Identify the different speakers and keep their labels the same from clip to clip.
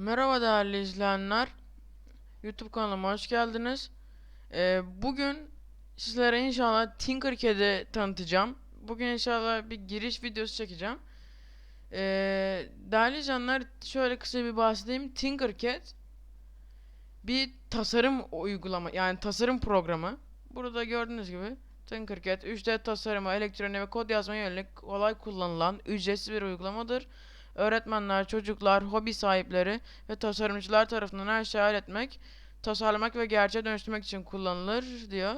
Speaker 1: Merhaba değerli izleyenler. YouTube kanalıma hoş geldiniz. Ee, bugün sizlere inşallah Tinkercad'i tanıtacağım. Bugün inşallah bir giriş videosu çekeceğim. Ee, değerli izleyenler şöyle kısa bir bahsedeyim. Tinkercad bir tasarım uygulama yani tasarım programı. Burada gördüğünüz gibi Tinkercad 3D tasarıma, elektroniğe ve kod yazmaya yönelik kolay kullanılan ücretsiz bir uygulamadır. Öğretmenler, çocuklar, hobi sahipleri ve tasarımcılar tarafından her şeyi halletmek, tasarlamak ve gerçeğe dönüştürmek için kullanılır diyor.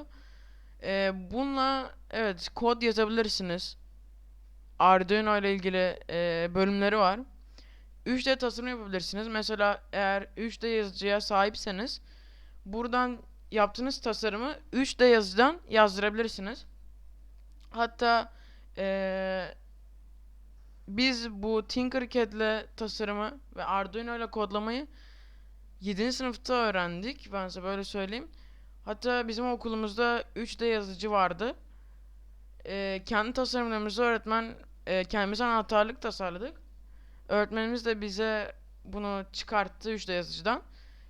Speaker 1: Ee, bununla evet kod yazabilirsiniz. Arduino ile ilgili e, bölümleri var. 3D tasarım yapabilirsiniz. Mesela eğer 3D yazıcıya sahipseniz buradan yaptığınız tasarımı 3D yazıdan yazdırabilirsiniz. Hatta eee biz bu Tinkercad'le tasarımı ve Arduino ile kodlamayı 7. sınıfta öğrendik. Ben size böyle söyleyeyim. Hatta bizim okulumuzda 3D yazıcı vardı. Ee, kendi tasarımlarımızı öğretmen e, kendimiz anahtarlık tasarladık. Öğretmenimiz de bize bunu çıkarttı 3D yazıcıdan.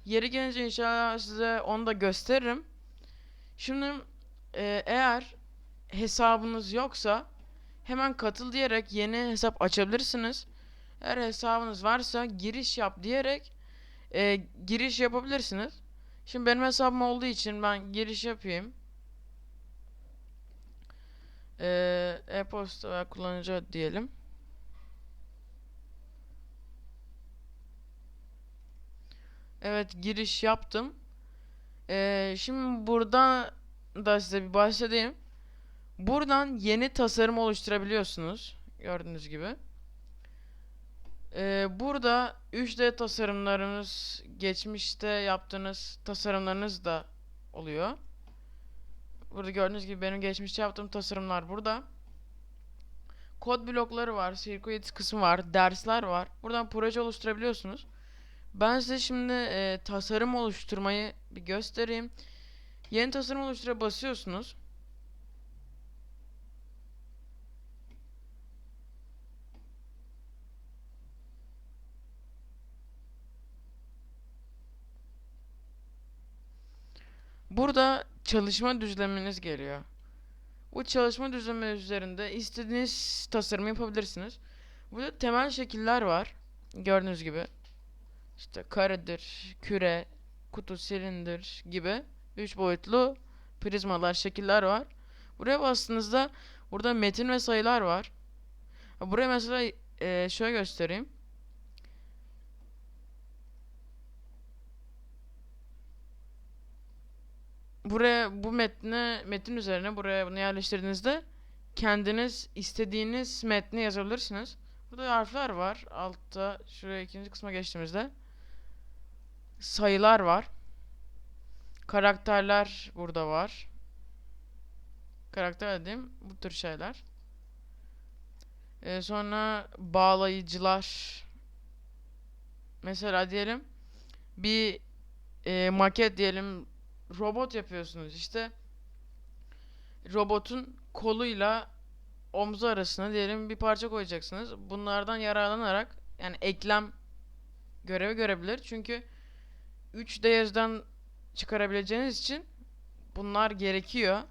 Speaker 1: Yeri gelince inşallah size onu da gösteririm. Şimdi e, eğer hesabınız yoksa hemen katıl diyerek yeni hesap açabilirsiniz. Eğer hesabınız varsa giriş yap diyerek e, giriş yapabilirsiniz. Şimdi benim hesabım olduğu için ben giriş yapayım. E, e-posta veya kullanıcı diyelim. Evet giriş yaptım. E, şimdi burada da size bir bahsedeyim. Buradan yeni tasarım oluşturabiliyorsunuz. Gördüğünüz gibi. Ee, burada 3D tasarımlarınız, geçmişte yaptığınız tasarımlarınız da oluyor. Burada gördüğünüz gibi benim geçmişte yaptığım tasarımlar burada. Kod blokları var, circuit kısmı var, dersler var. Buradan proje oluşturabiliyorsunuz. Ben size şimdi e, tasarım oluşturmayı bir göstereyim. Yeni tasarım oluştura basıyorsunuz. Burada çalışma düzleminiz geliyor. Bu çalışma düzlemi üzerinde istediğiniz tasarım yapabilirsiniz. Burada temel şekiller var. Gördüğünüz gibi. İşte karedir, küre, kutu, silindir gibi üç boyutlu prizmalar, şekiller var. Buraya bastığınızda burada metin ve sayılar var. Buraya mesela e, şöyle göstereyim. Buraya bu metne metin üzerine buraya bunu yerleştirdiğinizde kendiniz istediğiniz metni yazabilirsiniz. Burada harfler var. Altta şuraya ikinci kısma geçtiğimizde sayılar var. Karakterler burada var. Karakter dediğim bu tür şeyler. Ee, sonra bağlayıcılar. Mesela diyelim bir e, maket diyelim robot yapıyorsunuz işte robotun koluyla omzu arasına diyelim bir parça koyacaksınız. Bunlardan yararlanarak yani eklem görevi görebilir. Çünkü 3D yazıdan çıkarabileceğiniz için bunlar gerekiyor.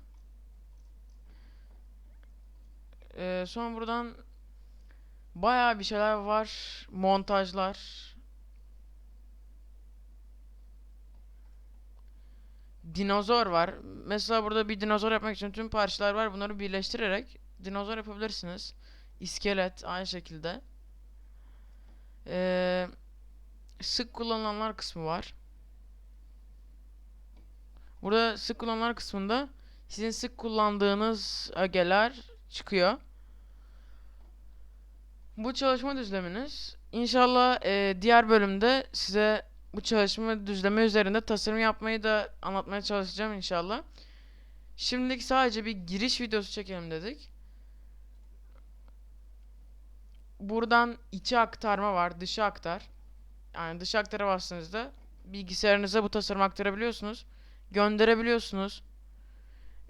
Speaker 1: Ee, sonra buradan bayağı bir şeyler var. Montajlar. Dinozor var. Mesela burada bir dinozor yapmak için tüm parçalar var. Bunları birleştirerek dinozor yapabilirsiniz. İskelet aynı şekilde. Ee, sık kullanılanlar kısmı var. Burada sık kullanılanlar kısmında sizin sık kullandığınız ögeler çıkıyor. Bu çalışma düzleminiz. İnşallah e, diğer bölümde size bu çalışma düzleme üzerinde tasarım yapmayı da anlatmaya çalışacağım inşallah. Şimdilik sadece bir giriş videosu çekelim dedik. Buradan içi aktarma var, dışı aktar. Yani dış aktara bastığınızda bilgisayarınıza bu tasarımı aktarabiliyorsunuz. Gönderebiliyorsunuz.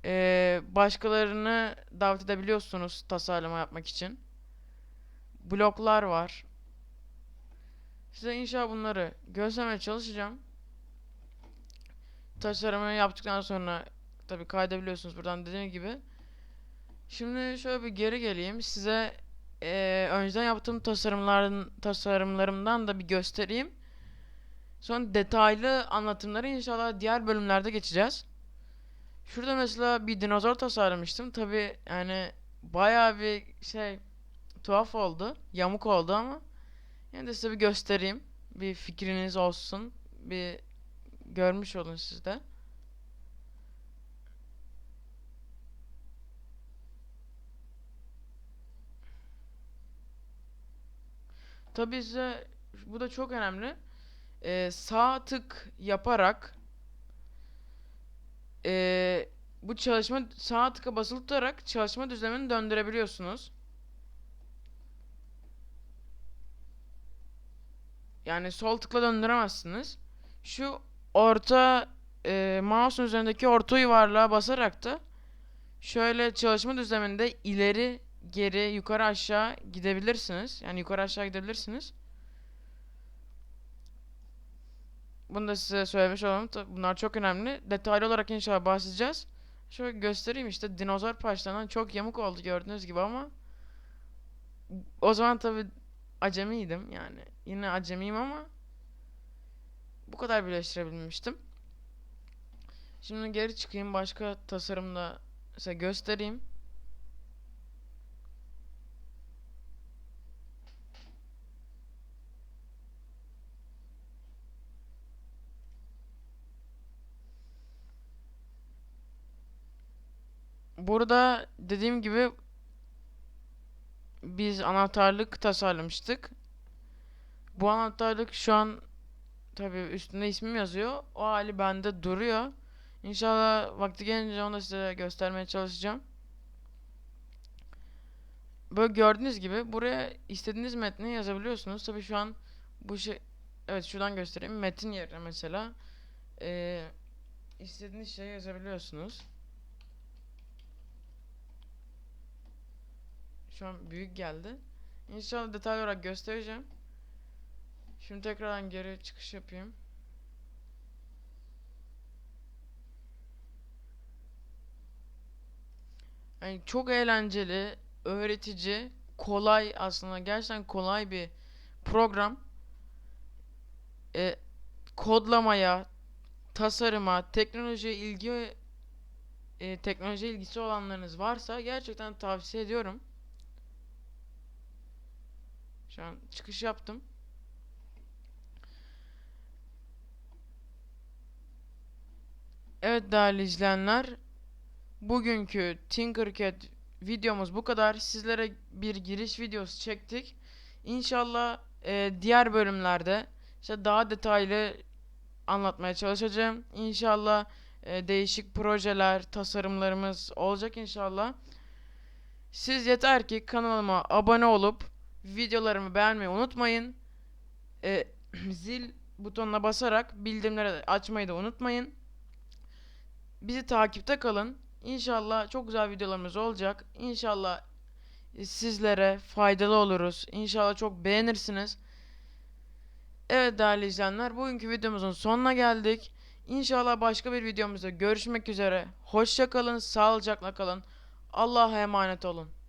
Speaker 1: Ee, başkalarını davet edebiliyorsunuz tasarlama yapmak için. Bloklar var. Size inşallah bunları göstermeye çalışacağım. Tasarımını yaptıktan sonra tabii kaydedebiliyorsunuz buradan dediğim gibi. Şimdi şöyle bir geri geleyim. Size eee, önceden yaptığım tasarımların tasarımlarımdan da bir göstereyim. Sonra detaylı anlatımları inşallah diğer bölümlerde geçeceğiz. Şurada mesela bir dinozor tasarlamıştım. Tabii yani bayağı bir şey tuhaf oldu. Yamuk oldu ama yine de size bir göstereyim. Bir fikriniz olsun. Bir görmüş olun siz de. Tabii size bu da çok önemli. Ee, sağ tık yaparak ee, bu çalışma sağ tıka basılı tutarak çalışma düzlemini döndürebiliyorsunuz. Yani sol tıkla döndüremezsiniz. Şu orta e, mouse'un üzerindeki orta yuvarlığa basarak da şöyle çalışma düzleminde ileri, geri, yukarı aşağı gidebilirsiniz. Yani yukarı aşağı gidebilirsiniz. Bunu da size söylemiş olalım. Bunlar çok önemli. Detaylı olarak inşallah bahsedeceğiz. Şöyle göstereyim işte dinozor parçalarından çok yamuk oldu gördüğünüz gibi ama o zaman tabii acemiydim yani. Yine acemiyim ama bu kadar birleştirebilmiştim. Şimdi geri çıkayım başka tasarımda size göstereyim. Burada dediğim gibi biz anahtarlık tasarlamıştık. Bu anahtarlık şu an tabii üstünde ismim yazıyor. O hali bende duruyor. İnşallah vakti gelince onu da size göstermeye çalışacağım. Böyle gördüğünüz gibi buraya istediğiniz metni yazabiliyorsunuz. Tabii şu an bu şey evet şuradan göstereyim. Metin yerine mesela eee istediğiniz şeyi yazabiliyorsunuz. Şu an büyük geldi. İnşallah detaylı olarak göstereceğim. Şimdi tekrardan geri çıkış yapayım. Yani çok eğlenceli, öğretici, kolay aslında gerçekten kolay bir program. E, kodlamaya, tasarıma, teknolojiye ilgi e, teknoloji ilgisi olanlarınız varsa gerçekten tavsiye ediyorum. Şu an çıkış yaptım. Evet değerli izleyenler, bugünkü Tinkercad videomuz bu kadar. Sizlere bir giriş videosu çektik. İnşallah e, diğer bölümlerde işte daha detaylı anlatmaya çalışacağım. İnşallah e, değişik projeler, tasarımlarımız olacak inşallah. Siz yeter ki kanalıma abone olup videolarımı beğenmeyi unutmayın. E, zil butonuna basarak bildirimleri açmayı da unutmayın. Bizi takipte kalın. İnşallah çok güzel videolarımız olacak. İnşallah e, sizlere faydalı oluruz. İnşallah çok beğenirsiniz. Evet değerli izleyenler, bugünkü videomuzun sonuna geldik. İnşallah başka bir videomuzda görüşmek üzere. Hoşça kalın, sağlıcakla kalın. Allah'a emanet olun.